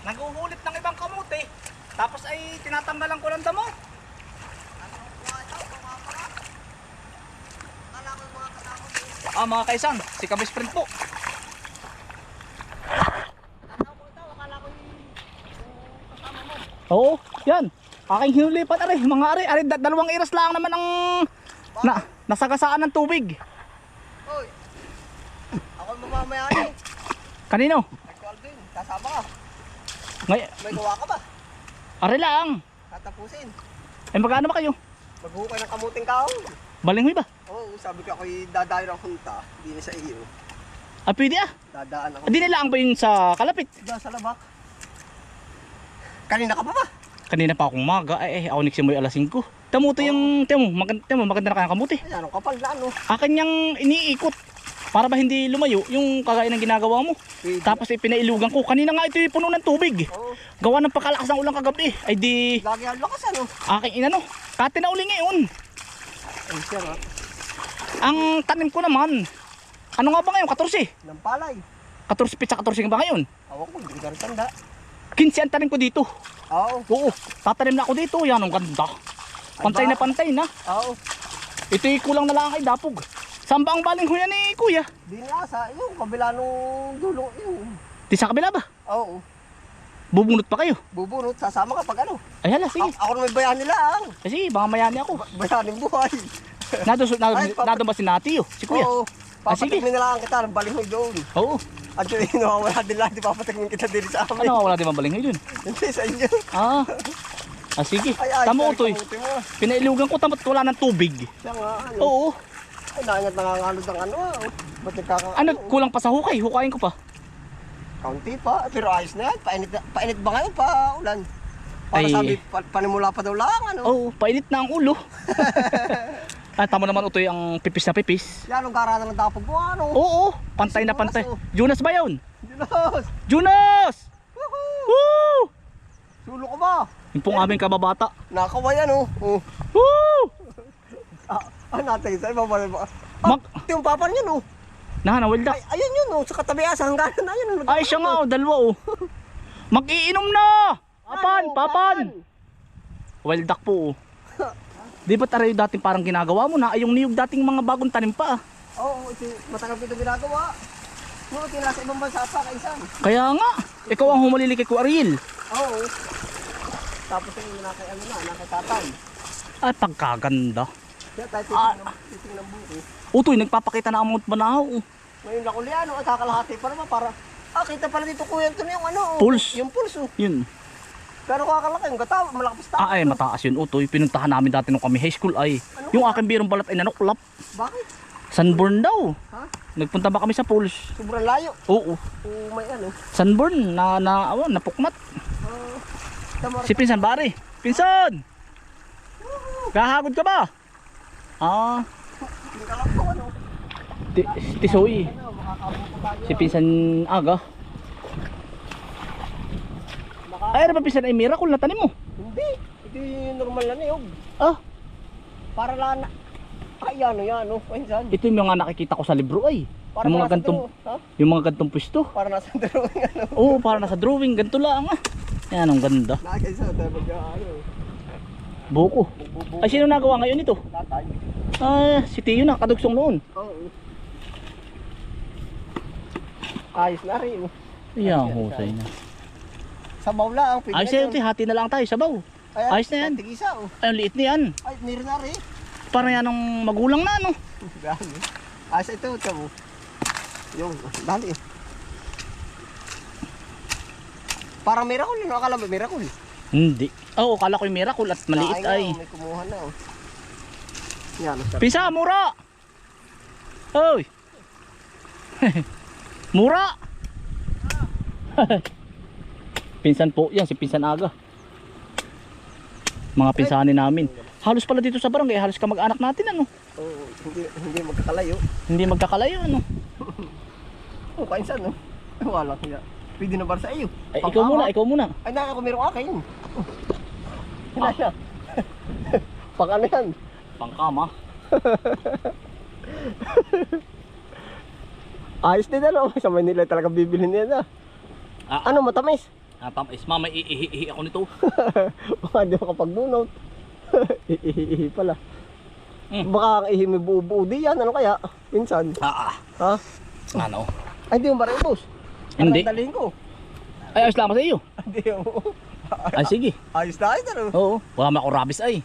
Naguhulit ng ibang kamuti. Tapos ay tinatanggalan ko ng damo. Ah, mga kaisan, si Kabis Friend po. Oo, yan. Aking hinulipat ari, mga ari, ari da- dalawang iras lang naman ang na, nasagasaan ng tubig. Hoy. Ako mamamayani. Kanino? Ito Alvin, kasama ka. Ngay, May gawa ka ba? ari lang. Tatapusin. Eh magkano ba kayo? Maghuhukay ng kamuting kahoy. Balinghoy ba? Oo, sabi ko ako'y dadayo ng hunta. Hindi na sa iyo. Ah, pwede ah. Dadaan ako. Hindi nila ang ba yun sa kalapit? Diyan sa labak. Kanina ka pa ba? Kanina pa akong maga, eh, eh ako nagsimula alas 5. Tamuto yung, temo, maganda, temo, maganda na kayang kamuti. Ay, anong kapal na ano? Akin niyang iniikot para ba hindi lumayo yung kagaya ng ginagawa mo. Pwede. Tapos ipinailugan ko. Kanina nga ito puno ng tubig. Oo. Gawa ng pakalakas ng ulang kagabi. Ay di Lagi ang lakas ano? aking inano. Kati na uli ngayon. Ay siya nga. Ang tanim ko naman. Ano nga ba ngayon? 14. Ng palay. 14 pizza 14 nga ba ngayon? Awak ko, hindi rin tanda. 15 ang tanim ko dito. Oo. Oo, tatanim na ako dito. Yan ang ganda. Pantay na pantay na. Oo. Ito'y kulang na lang kay Dapog. Saan ba ang baling huya ni Kuya? Di na sa yung kabila nung dulo yung. Di sa kabila ba? Oo. Bubunot pa kayo. Bubunot, sasama ka pag ano. Ay hala, sige. A- ako na may bayan nila ang. Eh, sige, baka mayani ako. Bayaning buhay. Nado, nado, Ay, papa- nado ba si Nati oh? Si Kuya? Oo. Ah. Papatikmin na lang kita ng balinghoy doon. Oo. At yun, nawawala din lang, di papatikmin kita din sa amin. Ano, wala din mabaling yun. Hindi sa inyo. Ah. Ah, sige. Ay, ay, Tamo utoy. kamuti mo. Pinailugan ko tamot wala ng tubig. Siya nga, ano. Oo. Ay, naingat nangangalod ng ano. ah. Ba't nagkaka... Ano, kulang pa sa hukay. Hukayin ko pa. Kaunti pa. Pero ayos na yan. Painit, na- painit ba ngayon pa ulan? Para Ay. sabi, pa, panimula pa daw lang, ano. Oo, painit na ang ulo. ah, tamo naman utoy ang pipis na pipis. Yan, ang karana ng dapog mo, ano. Oo, pantay na pantay. Jonas ba yun? Dinos! Jonas! Woohoo! Woo! Sulo ka ba? Yung pong aming kababata. Nakakaway yan, oh. oh. Woo! Ah, ah, natin, sa iba ba? Ah, Mag- ito yung papa niyan, oh. Nahanawalda. Ay, ayun yun, oh. Sa katabi, ah, sa hangganan na yun. Ay, siya nga, oh, dalawa oh. Mag-iinom na! Papan, Ano, papan! Wild duck po oh. Di ba tayo dating parang ginagawa mo na ay yung niyog dating mga bagong tanim pa ah. Oo, ito, matagal ko ito ginagawa. Nung ito nasa ibang bansa pa, kaisan. Kaya nga, ikaw ang humalili kay Ariel. Oo. Tapos yung nakay ano na, nakay tatay. Ay, pagkaganda. Kaya tayo titing ng, ng buko. Utoy, nagpapakita na ang Mount Banahaw. Ngayon lang uli ano, at kakalahati pa naman para, ah, kita pala dito kuya ito na yung ano. oh. Pulse. Yung pulse, oh. Yun. Pero kakalaki, yung gataw, malakas tayo. Ah, ay, mataas yun, Utoy. Pinuntahan namin dati nung kami high school ay. Yung aking birong balat ay nanuklap. Bakit? Sunburn daw. Ha? Nagpunta ba kami sa pools? Sobrang layo. Oo. Oo, may ano. Sunburn na na awan, napukmat. Uh. Si Pinsan Bari. Pinsan! Kahagod ka ba? Ah, Hindi ka lang po, ano. Tisoy. Ano. Si Pinsan Aga. Ay, ano ba Pinsan ay miracle na tanim mo? Hindi. Ito yung normal na niyog. Ah, Para lang na. Ay, ano yan, no? Pinsan. ito yung mga nakikita ko sa libro ay. Para yung mga nasa gantong, drawing, ha? yung mga gantong pwesto. Para nasa drawing, ano. Oo, para nasa drawing, ganito lang ah. Yan, ang ganda. Nakakaisa tayo mag, ano, Buko. Ay, sino nagawa ngayon ito? Tatay. Ah, si Tiyo na, kadugsong noon. Oo. Ayos na rin. Yan, husay na. Sa maula ang Ayos na yun, Tiyo, hati na lang tayo, sabaw. ayos na yan. Tigisa, oh. Ay, ang liit na yan. Ay, nir na rin. Parang yan ang magulang na, no? Gani. Ayos ito, ito mo. Yung, dali. Parang miracle, ano akala mo miracle? Hindi. Oo, kala ko yung miracle at maliit ay. oh, May kumuha na, oh. Yan, oh. Pisa, mura! Oy! mura! Pinsan po, yan si Pinsan Aga. Mga pinsanin namin. Halos pala dito sa barangay, halos ka mag-anak natin ano. Oo, hindi, hindi magkakalayo. Hindi magkakalayo ano. Oh, kainsan, no? Wala kaya. Pwede na ba sa iyo? Ay, ikaw muna, ikaw muna. Ay, naka ako meron na. Pang ano yan? Pangkama. Ayos din ano. Sa Manila talaga bibili niya na. Ah, Ano, matamis? Ah, tamis. Mama, iihi ako nito. Baka di makapagbunot. Ihihi pala. Mm. Baka ang ihi may buo-buo di yan. Ano kaya? Minsan. Ah, Ha? ah. Ano? Ay, di mo ba rin, boss? Hindi. Dalhin ko? Ay, ayos lang ako sa iyo. Hindi mo. Ay, sige. Ayos na ayos ano? Oo. Wala man ako rabies ay.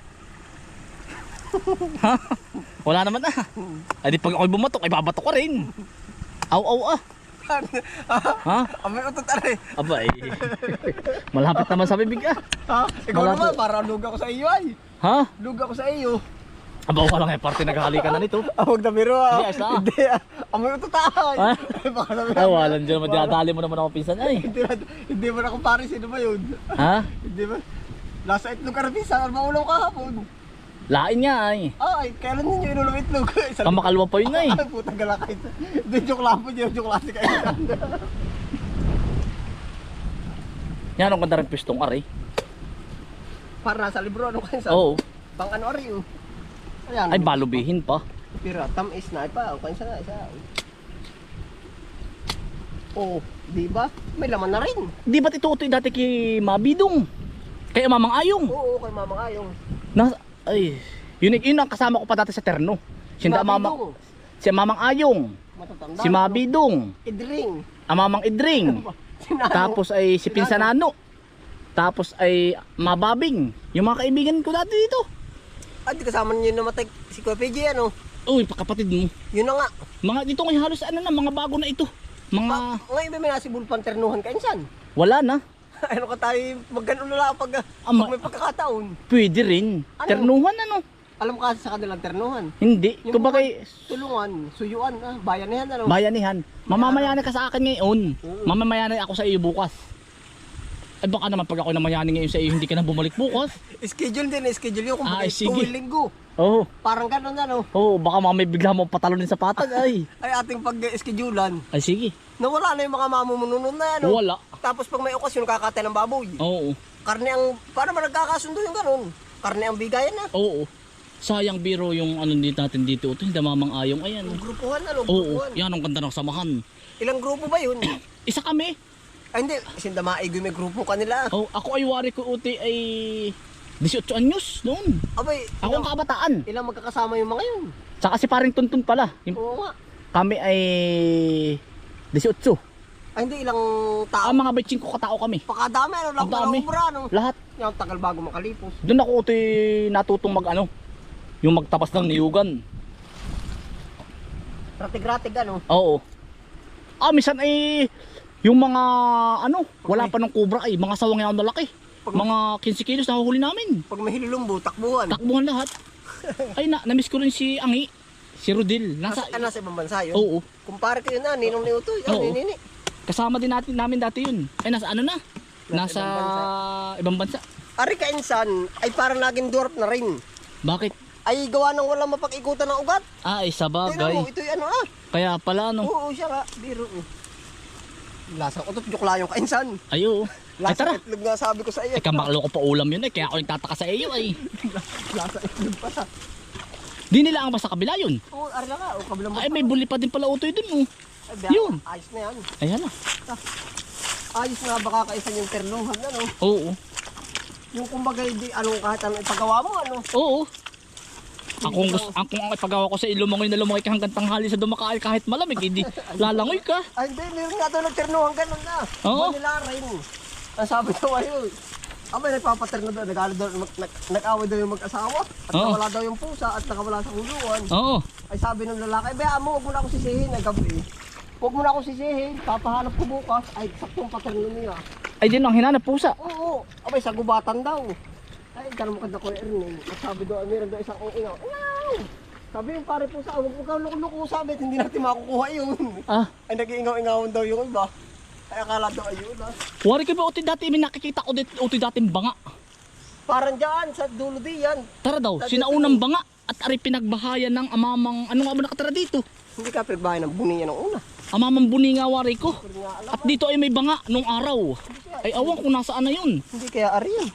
Ha? Wala naman ah. Ay, di pag ako'y bumatok, ay babato ka rin. Aw, aw, ah. Ha? Amoy utot are. Aba, eh. Malapit naman sa bibig ah. Ha? Ikaw Wala naman, para luga ko sa iyo ay. Ha? Luga ko sa iyo. Aba, wala nga parte naghahalikan na nito. Ah, huwag na biro ah. Hindi, ayos. Hindi ah. Amoy utot ay. Ha? Baka na wala dyan naman. Dinadali mo naman ako pinsan ay. Hindi, hindi mo na kumpare sino ba yun? Ha? Hindi ba? Nasa itlog ka na pisa, ano maulaw kahapon? Lain nga ay. Ay, kailan ninyo inulong itlog? Kamakalwa pa yun ay. Ay, putang gala kayo. Hindi, joke lang po dyan, joke lang si kayo. Yan ang ganda rin pistong ari. Para nasa libro, ano kayo sa? Oo. Pang ano ari oh. Ayan. Ay, balubihin pa. Pira, tamis na pa. Kansa na isa. Oh, di ba? May laman na rin. Di ba't ito utoy dati kay Mabidong? Kay Mamang Ayong? Oo, kay Mama Ayong. Na, ay, yun, yun ang kasama ko pa dati sa terno. Si. Mama, si Mamang Ayong, Matatanda. si Mabidong, Idring. ang Mamang Idring, Sinano. tapos ay si Pinsanano, tapos ay Mababing, yung mga kaibigan ko dati dito. Di kasama niyo namatay si Kuya PJ, ano? Uy, pakapatid mo. Yun na nga. Mga dito ngayon halos ano na, mga bago na ito. Mga, Ah, ngayon may nasibul panternuhan ka insan. wala na. ano ka tayo, magganon na lang pag, Ama- pag may pagkakataon. Pwede rin. Ano? Ternuhan ano? Alam ka sa kanilang ternuhan. Hindi. Yung Kumbaga, Tulungan, suyuan, ah, bayan na yan, ano? bayanihan. Mamamayani ka sa akin ngayon. Oo. Mamamayani ako sa iyo bukas. Eh baka naman pag ako namayani ngayon sa iyo, hindi ka na bumalik bukas. schedule din, schedule yun. Kung Ah, bakit sige. tuwing linggo. Oo. Parang ganon, ano? Oo, baka mamay bigla mo patalonin sa patag ay. Ay ating pag-schedulean. Ay sige. Nawala na yung mga mamumununan na, ano? Wala. Tapos pag may okasyon, kakatay ng baboy. Oo. Karne ang, para man nagkakasundo yung ganon. Karne ang bigayan na. Oo. Sayang biro yung ano dito natin dito. Ito hindi mamang ayong ayan. Grupuhan, ano? Oo. Grupuhan. Yan ang ganda ng samahan. Ilang grupo ba yun? Isa kami. Ay hindi, sindamaigo may grupo kanila. Oh, ako ay wari ko uti ay 18 anyos noon. Abay, Ako ang ilang, kabataan. ilang magkakasama yung mga yun? Tsaka si paring tuntun pala. Yung- Oo nga. Kami ay 18. Ay hindi, ilang tao. Ang mga bitching ko katao kami. Pakadami, ano? Lang Ang dami. ano? Lahat. Yung tagal bago makalipos. Doon ako uti natutong mag ano. Yung magtapas ng niyugan. Ratig-ratig, ano? Oo. Ah, minsan ay yung mga ano, wala pa ng kubra ay mga sawang yan na laki. Pag- Mga 15 kilos na huli namin. Pag may hilulumbo, takbuhan. Takbuhan lahat. Ay na, namiss ko rin si Angi. Si Rodil. Nasa, Nasa, ah, nasa ibang bansa yun. oo. Kumpare ko yun na, ninong ni Utoy. Ah, Oo. nini. Kasama din natin namin dati yun. Ay nasa ano na? Nasa Nasa ibang bansa. Ari ka insan, ay parang naging dwarf na rin. Bakit? Ay gawa ng walang mapag-ikutan ng ugat. Ah, ay sa Tingnan mo, bagay. ito'y ano ah. Kaya pala no. Oo, siya nga. Biro. Oh. Lasang utot, joke lang yung kainsan. Ayo. Ay Lasang tara. itlog nga sabi ko sa iyo. Ay kamakalo ko pa ulam yun eh. Kaya ako nagtataka sa iyo ay. Lasang itlog pa. Di nila ang basta kabila yun. Oo, ari lang nga. O, kabilang Ay may buli pa din pala utoy dun oh. Ay, biya- yun. Ayos na yan. Ayan na. Ayos na baka kaisan yung ternuhan, ano. Oo. Yung kumbaga, di, ano, kahit ano ipagawa mo, ano. Oo. Akong gusto, akong ang ipagawa ko sa ilumangoy na lumangoy ka hanggang tanghali sa dumakaay kahit malamig, hindi lalangoy ka. Ay, hindi, meron nga daw nagternuhan ganun na. Oo. Manila rin. Ang sabi ko ayun. Abay, nagpapaterno daw, nag daw, nag, nag, nag-away daw yung mag-asawa. At Oo. nakawala daw yung pusa at nakawala sa kulungan. Oo. Ay sabi ng lalaki, bayaan mo, huwag mo na ako sisihin. Ay gabi. Huwag mo na ako sisihin. Papahanap ko bukas. Ay, saktong paterno niya. Ay din ang hinanap pusa. Oo. Abay, sa gubatan daw. Ay, ganun maganda ko Ernie. At sabi daw, meron daw isang ingaw. Ingaw! Sabi yung pare pusa, huwag mo kang loko-loko sabi hindi natin makukuha yun. Ah, Ay, nag-iingaw-ingawan daw yung iba. Ay, akala daw ayun ah. wari ka ba uti dati may nakikita ko dito uti dating banga. Parang dyan, sa dulo di yan. Tara daw, Dati sinaunang banga at ari pinagbahayan ng amamang ano nga ba nakatira dito? Hindi ka pinagbahay ng buni niya ng una. Amamang buni nga wari ko. Hindi nga alam. At dito ay may banga nung araw. Ay awan kung nasaan na yun. Hindi kaya ari yan.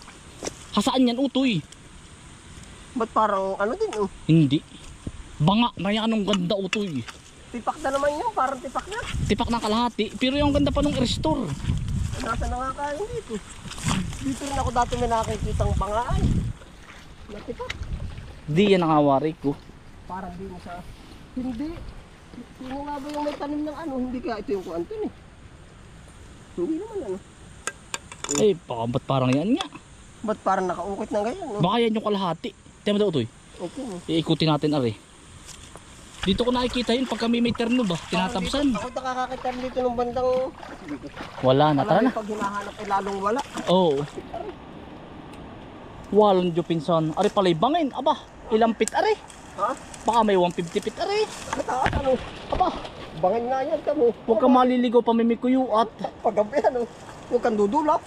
Hasaan yan utoy? Ba't parang ano din oh. Hindi. Banga yan anong ganda utoy. Tipak na naman yun, parang tipak na. Tipak na kalahati. Pero yung ganda pa nung restore. Nasa na nga kain dito. Dito rin ako dati may nakikitang pangaan. Natipat. Di yan ang awari ko. Parang di mo sa... Hindi. Sino nga ba yung may tanim ng ano? Hindi ka ito yung kuantin eh. Hindi naman ano. Eh, baka ba't parang yan nga? Ba't parang nakaukit na ganyan no? Baka yan yung kalahati. Tema daw ito Okay? Iikutin natin ari. Dito ko nakikita yun pag kami may terno ba? Tinatabsan. Ako nakakakita dito ng bandang... Wala na, tara na. pag hinahanap ay lalong wala. Oo. Walong jo pinsan. Ari palay bangin. Aba, ilang pit ari. Ha? Baka may 150 pit ari. Mataas ano? Aba, Bangin nga yan kamo. huwag ka maliligaw pamimikuyo at Paggabi ano? Huwag kang dudulap.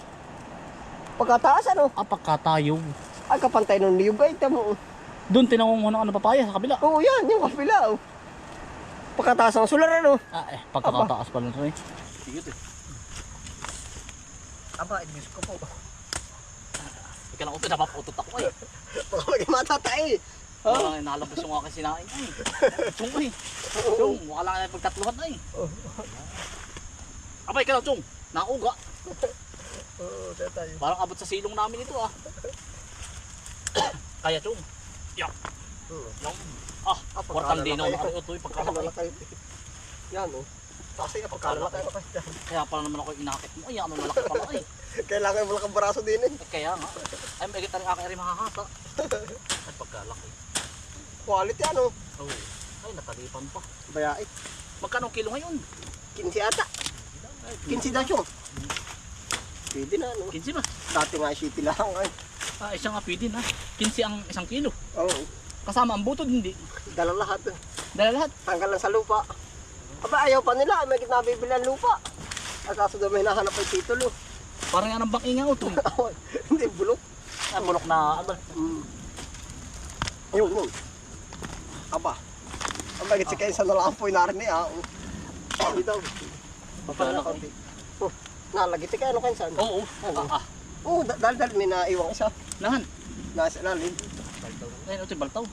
Pagkataas ano? apakatayog. Ay kapantay nung niyog ay tamo. Doon tinanong mo ng ano papaya sa kabila. Oo yan, yung kapila oh. Pagkataas ng sular ano? Ah eh, pagkakataas pa lang rin. Sige to. Aba, Diyos ko po. Ika lang uto, napaputot ako eh. Baka maging matatay. Ha? Parang nalabas yung aking sinain ay. Chung eh. Mukha lang na pagtatluhan ay. Abay ka lang. Nauga. Oo, tatay. Parang abot sa silong namin ito ah. Kaya, Chung. Yak. Oo. Yung, ah, Ah, Portang dinaw na kayo ito eh, pagkalaki. Pagkalalaki. Yan oh. Kasi pagkalalaki ako kasi. Kaya pala naman ako inakit mo. Ay, ano malaki pala ay. Kailangan mo lang ang braso din eh. At kaya nga. Ay, may kita rin aking rin mahahasa. Ay, pagkalaki. Quality ano? Oh. Ay, natalipan pa. Bayait. Magkano kilo ngayon? 15 ata. 15 daw yung. Pwede na ano. 15 ba? Dati nga city lang ay. Ah, isang nga pwede na. 15 ang isang kilo. Oo. Kasama ang butod, hindi. Dala lahat. Dala lahat. Tanggal lang sa lupa. Aba, ayaw pa nila. May nabibili ang lupa. At kaso daw may hinahanap ay titulo. Parang yan ang banginga ito. Hindi, bulok. Ay, bulok na, ano. Mm. Yun, yun. Aba. Ang bagit si Kensa na lang po inarin niya. oh. Hindi daw. Pagkalaki. Oh, nalagiti ka ano Kensa? Oo. Ano? Ah, ah. Oo, oh, dahil dahil may naiwang isa. Nahan. Nasa ilalim. Ayun, ito baltaw.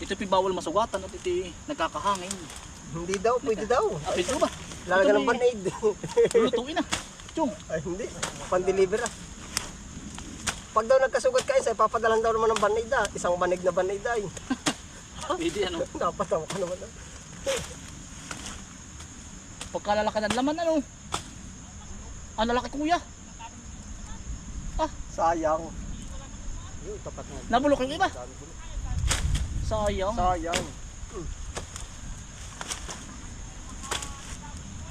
Ito yung bawal masugatan at yung nagkakahangin. Hindi daw, pwede daw. Ah, pwede ba? Lalagyan Ito ng band-aid. Lulutuin na. Chung. Ay, hindi. Pan-deliver ah. Pag daw nagkasugat ka isa, papadalan daw naman ng band-aid ah. Isang banig na band-aid ay. Pwede ano. Napatawa ka naman ah. Pagkalalaki ng laman, ano. Ang lalaki kuya. Sayang. Yun, tapat nga. Nabulok yung iba. Sayang. Sayang. Hmm.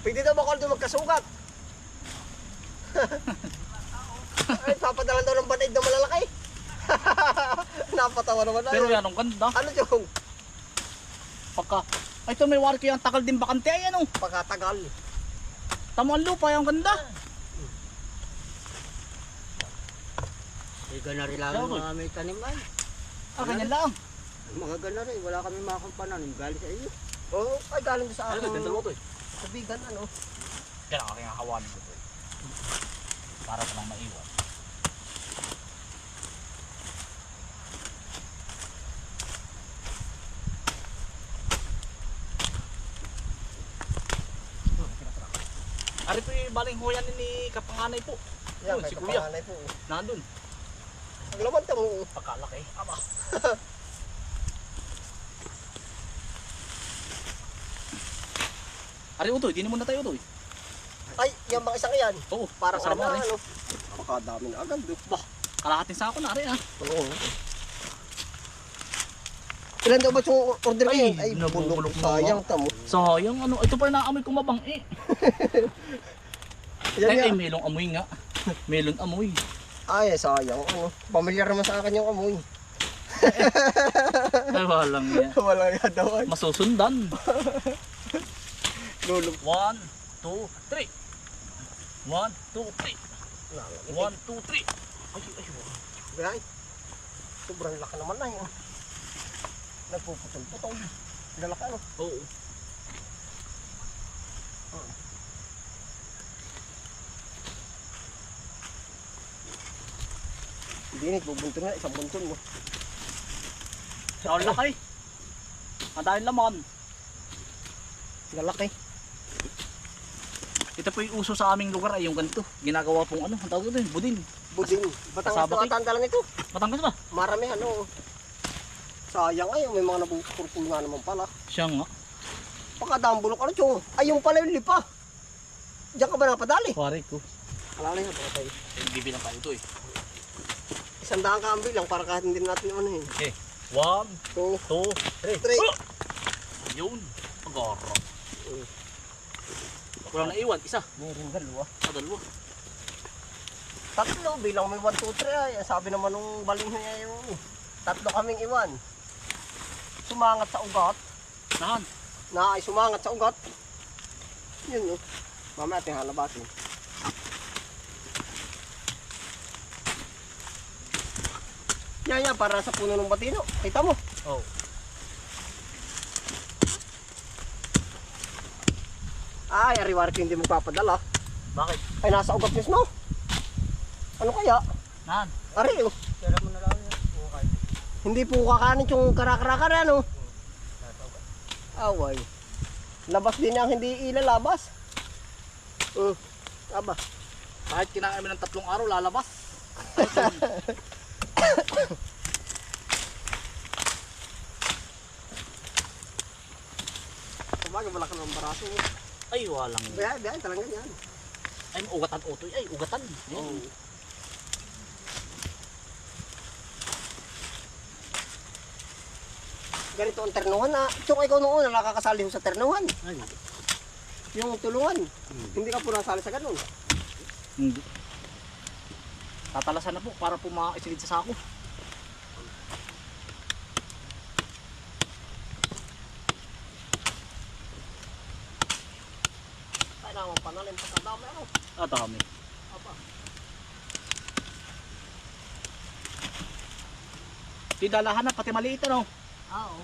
Pwede daw ba ako doon magkasugat? Ay, papadalan daw ng band-aid na malalaki. Napatawa naman na. Pero yan, ang ganda. Ano yung Pagka, ay ito may wari ko yung takal din bakante ay ano. pagkatagal? Tamo ang lupa, yung ganda. Eh, ganari lang ang mo? mga may tanim ay. Ah, ganyan lang. Mga ganari, wala kami mga kampanan. Galing sa iyo. Oo, ay galing sa Ano akin. ito, dalawa to eh. Sabigan ano. Kaya aking hawan ko to eh. Para sa lang maiwan. Ari po yung baling huyan ni Kapanganay po. Yan, Yun, kay si Kuya. kapanganay po. Nandun. Mo. Pagkalaki. Aba. Ari utoy, di mo na tayo utoy. Ay, yan bang isang yan? Oo, Para sa kasama ano? rin. Makadami na agad. do. Bah, kalahating sako na ari ah. Oo. Ilan daw ba yung order Ay, ngayon? Ay, nabubulok bulok. na Sayang tamo. Sayang ano, ito pa naamoy ko mabang eh. Yan Ay, ay, yan. melong amoy nga. Melon amoy. Ay, sayang. Ano? Pamilyar naman sa akin yung amoy. Ay, walang yan. Wala nga daw ay. Masusundan. Lulog. One, two, three. One, two, three. One, two, three. Ay, ay, ay. Ay, sobrang laki naman na yun. Nagpuputol-putol. Lalaki ano? Oo. Hindi nit, bubuntun nga, isang buntun mo. Ang laki. Ang dahil laman. Lalaki. Ito po yung uso sa aming lugar ay yung ganito. Ginagawa pong ano, ang tawag ito yun, budin. Buding. Batangas na kay- ang tanda lang ito. Matangas ba? Marami ano. Sayang ay, may mga nabupurpul nga naman pala. Siya nga. Pakadang bulok ano chong. Ay, yung pala yung lipa. Diyan ka ba napadali? Pare ko. Alala yan, baka tayo. Bibilang tayo ito eh. Isang daan ka ang bilang para kahit hindi natin ano eh. Okay. One, So, two, three. Three. Oh! Yun. Pagoro. Walang naiwan. Isa. meron dalawa. Sa dalawa. Tatlo, bilang may 1, 2, 3 ay. Sabi naman nung baling niya yung tatlo kaming iwan. Sumangat sa ugat. Nahan. Na ay sumangat sa ugat. Yun oh. Mamaya ating halabasin. Yan yan, para sa puno ng batino. Kita mo. Oh. Ay, ariwari ko hindi magpapadala. Bakit? Ay, nasa ugat mismo. Ano kaya? Nahan. Ari, oh. Kaya mo na lang yan. Hindi po kakanin yung karakarakan ano. Away. Labas din ang hindi ilalabas. Hmm. Aba. Kahit kinain mo ng tatlong araw, lalabas. Sabagay, baraso. Ay, walang. Biyahe, biyahe, talaga yan. Ay, ugatan utoy. Ay, ugatan. Yan. Ganito ang ternuhan na. Tsaka ikaw noon na nakakasali ho sa ternuhan. Ay. Yung tulungan. Hindi ka po nasali sa ganun. Hindi. Tatalasan na po para po maisilid sa sako. Ay, naman panalim pa sa dami ano. Ah, dami. Aba. Di dalahan na, pati maliit ano. Oo.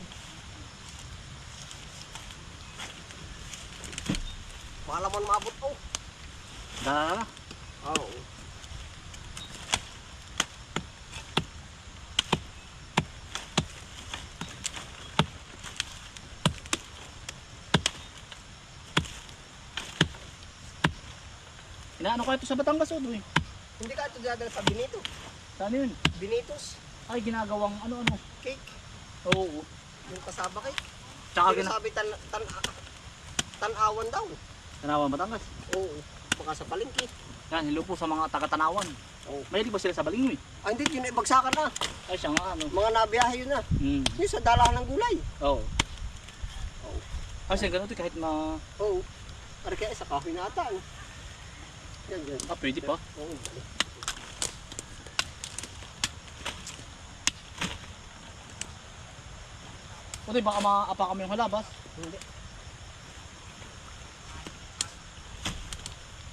Wala mo maabot oh. Dalahan na. Oo. Inaano kayo ito sa Batangas o doy? Hindi ka ito dadala sa Benito. Saan yun? Benitos. Ay, ginagawang ano-ano. Cake. Oo. Yung kasaba cake. Tsaka gina... sabi tan, tan, tanawan daw. Tanawan Batangas. Oo. Baka sa palengke. Yan, hello po sa mga taga-tanawan. Oo. Mahilig ba sila sa balingoy? Ah, hindi. Yun ay bagsakan na. Ay, siya nga ano. Mga nabiyahe yun na. Hmm. Yun sa dalahan ng gulay. Oo. Oo. Ay, siya ganun kahit ma... Oo. Para kaya sa kahoy na ata. Ano? Yan, yan. Ah, pwede pa. Oo. Di, baka maapa kami yung halabas. Hindi.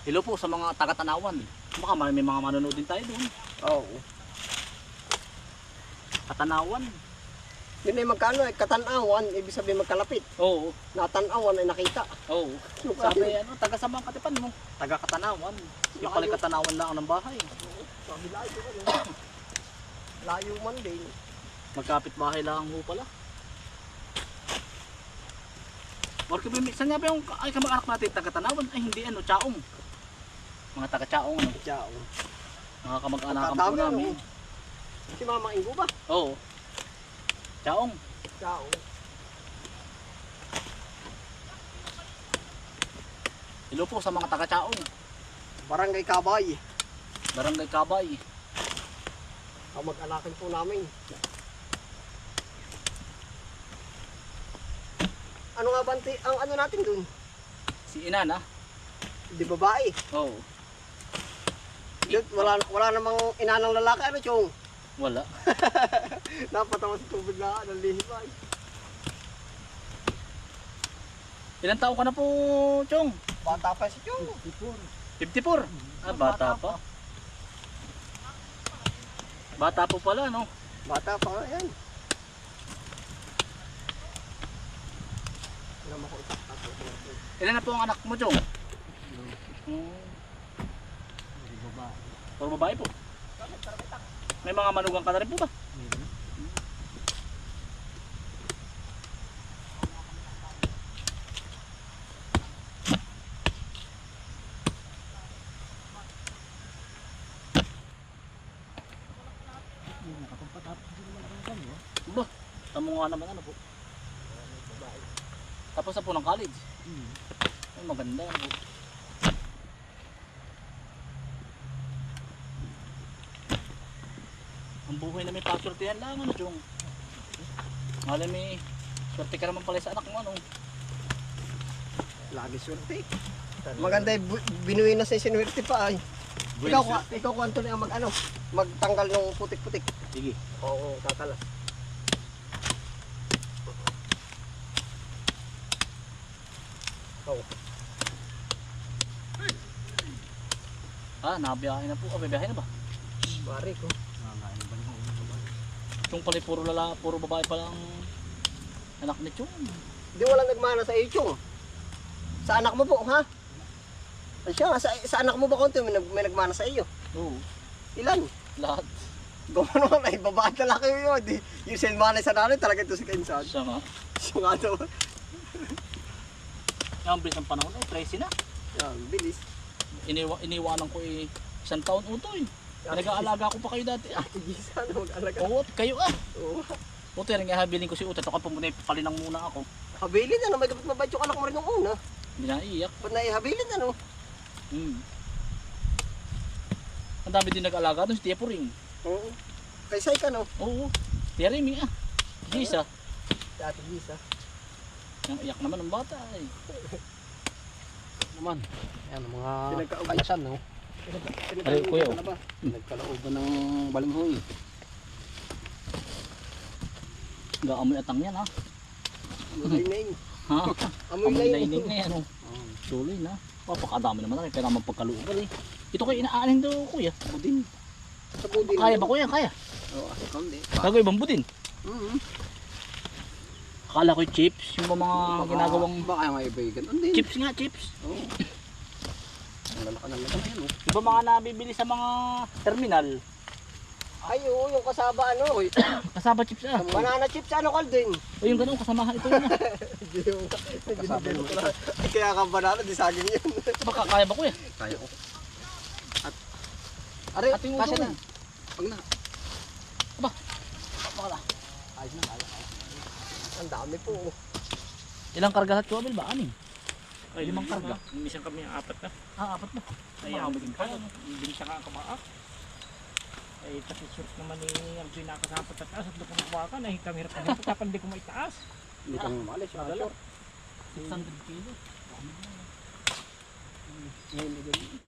Hello po sa mga taga-tanawan. Baka may mga manonood din tayo doon. Oo. Katanawan. Yun ay magkano eh. Katanawan. Ibig sabihin magkalapit. Oo. Natanawan ay nakita. Oo. Sabi ano, taga sa mga katipan mo. Taga Katanawan. Yung pala. Katanawan lang ng bahay. Sabi layo ano. Layo man din. Magkapit bahay lang ho pala. Orke ba saan nga ba yung ay kamag-anak natin taga Tanawan ay hindi ano Chaong. Mga taga Chaong ano. Ciao. Mga kamag-anak po Pagkadami, namin. ano? Si Mama Ingo ba? Oo. Chaong. Ciao. Hello po sa mga taga Chaong. Barangay Kabay. Barangay Kabay. Kamag-anakin po namin. Ano nga ba ang ano natin dun? Si Inana. Di babae. Oo. Dun, wala, wala namang inanang lalaki. Ano, Chong? Wala. Napatawa sa tubig na ng lihim ay. Ilan taon ka na po, Chong? Bata pa si Chong. 54. Ah, bata pa. Bata po pala, no? Bata pa nga yan. Ilan na po ang anak mo, Chong? Puro babae po. May mga manugang ka na rin po ba? Ba, tamo nga naman ano po. Tapos na po ng college. Ay, maganda. Ano. Ang buhay na may pasurtihan lang ano, Jong. Alam may swerte ka naman pala sa anak mo ano. Lagi swerte. Maganda yung binuwi na sa sinuwerte pa ay. Ikaw, kwa- ikaw kwanto na mag ano, magtanggal ng putik-putik. Sige. Oo, tatalas. Oo. Ah, nabiyahe na po. Ah, biyahe na ba? Pare ko. Chung pala puro lala, puro babae pala ang anak ni Chung. Di wala nagmana sa iyo, Chong. Sa anak mo po, ha? Siya, sa, sa anak mo ba konti may, nag- may nagmana sa iyo? Oo, Ilan? lahat. Gumano naman ay babae talaki yun. Di, yung silmana sa nanay talaga ito si Kensan. Siya nga. Siya nga daw. Ang bilis ng panahon, eh, 13 na. Yan, bilis. Iniwa, iniwanan ko eh, isang taon utoy. Pinag-aalaga ko pa kayo dati. Ah, Gisa na mag-alaga. oo, kayo ah. Oo. Buti rin nga habiling ko si Uta. Ito ka pumunay, palinang muna ako. Habilin ano, may dapat mabait yung anak mo rin nung una. Hindi na iiyak. Ba't naihabilin ano? Hmm. Ang dami din nag-alaga doon, si Tia Puring. Oo. Kay Sai ka no? Oo, Tia Remy ah. Gisa. Ate Gisa. Ang iyak naman ng bata eh. Naman. Yan, mga kaisan, no? Ay, kuya, oh. Na ba? Nagkalooban ng balinghoy. Gaamoy atang yan ha. Amoy na yun. Ha? Amoy lining na yan oh. Oh, Tuloy na. Papakadami naman na kaya naman pagkaluban eh. Ito kayo inaanin daw kuya. budin. Sa budin. Kaya ba kuya? Kaya. Oo, oh, kundi. Bago ibang budin. Mm-hmm. Akala ko chips, yung mga ginagawang Baka yung maibigan. Hindi. chips nga, chips. Oo. Ang lalaka ng lalaki yan, oh. Iba mga nabibili sa mga terminal. Ay, oo, yung kasaba ano. Kasama chips ah. Banana chips ano Calvin? O yung ganun, kasamahan ito yun ah. Yung Kasaba ko lang. Ay, Kaya ka banana, di saging yun. Baka kaya ba kuya? Kaya ko. Are, Ating kasi uso na. Pag na. Baka Ayos na, ayos. Ang dami po. Ilang karga sa chuabil ba? Anim? Ay, limang karga. Minsan kami apat na. Ah, apat na. Ay, ang kaya, kaya. hindi siya kakabaak. Ay, kasi source naman ni ang pinakasapat at taas at doon kumakuha ka, nahitang hirap na hirap, kapag hindi ko maitaas. Hindi kang malis. Madala. 600 kilo. Ngayon,